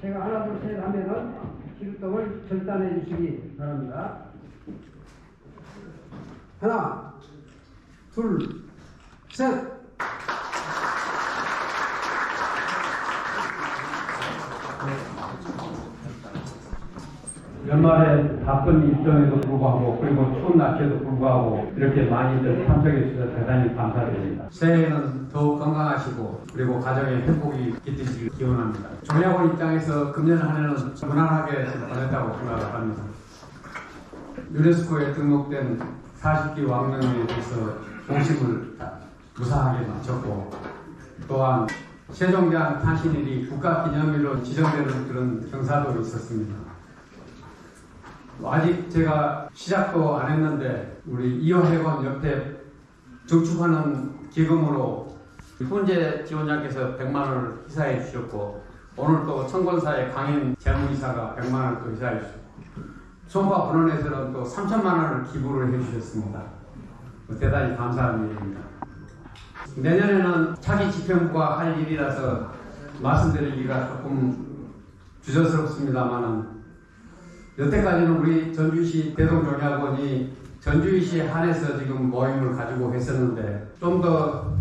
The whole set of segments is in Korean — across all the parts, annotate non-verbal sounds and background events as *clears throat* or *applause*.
제가 하나 둘 셋 하면은 기름떡을 절단해 주시기 바랍니다. 하나, 둘, 셋. 연말에 바쁜 일정에도 불구하고 그리고 추운 날씨에도 불구하고 이렇게 많이들 참석해 주셔서 대단히 감사드립니다. 새해에는 더욱 건강하시고 그리고 가정에 행복이 깃드시길 기원합니다. 종야원 입장에서 금년 한 해는 무난하게 보냈다고 생각을 합니다. 유네스코에 등록된 40기 왕릉에 대해서 공식을 무사하게 마쳤고 또한 세종대왕 탄신일이 국가기념일로 지정되는 그런 경사도 있었습니다. 아직 제가 시작도 안 했는데 우리 이호회관 옆에 저축하는 기금으로 훈제 지원자께서 100만 원을 희사해 주셨고 오늘 또 청권사의 강인 재무이사가 100만 원을 또 희사해 주셨고 송파 본원에서는 또 3천만 원을 기부를 해 주셨습니다. 대단히 감사한 일입니다. 내년에는 차기 집행부가 할 일이라서 말씀드리기가 조금 주저스럽습니다만은 여태까지는 우리 전주시 대동종합원이 전주시 한해서 지금 모임을 가지고 했었는데 좀 더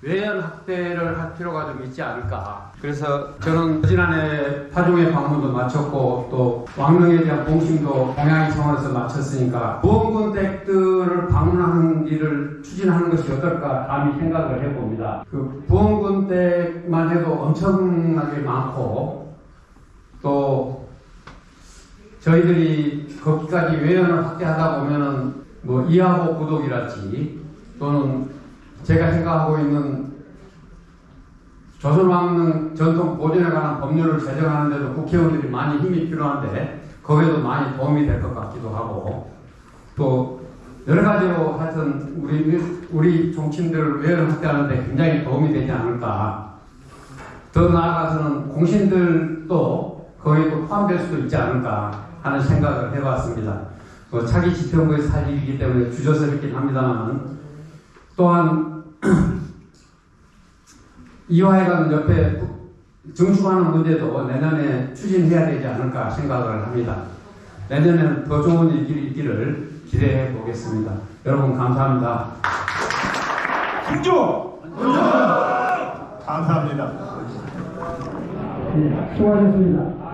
외연 확대를 할 필요가 좀 있지 않을까. 그래서 저는 지난해 파종의 방문도 마쳤고 또 왕릉에 대한 공심도 공양이 차원에서 마쳤으니까 보험군 댁들을 방문하는 일을 추진하는 것이 어떨까 감히 생각을 해봅니다. 그 보험군 댁만 해도 엄청나게 많고 또 저희들이 거기까지 외연을 확대하다 보면은 뭐 이하고 구독이랄지 또는 제가 생각하고 있는 조선왕릉 전통 보존에 관한 법률을 제정하는데도 국회의원들이 많이 힘이 필요한데 거기에도 많이 도움이 될 것 같기도 하고 또 여러 가지로 하여튼 우리 우리 종친들을 외연 확대하는데 굉장히 도움이 되지 않을까. 더 나아가서는 공신들도 거기도 포함될 수도 있지 않을까 하는 생각을 해봤습니다. 뭐 차기 지평부의 사실이기 때문에 주저스럽긴 합니다만 또한 *clears throat* 이화회관 옆에 증축하는 문제도 내년에 추진해야 되지 않을까 생각을 합니다. 내년에는 더 좋은 일들이 있기를 기대해 보겠습니다. 여러분 감사합니다. 충주! 감사합니다. 네, 수고하셨습니다.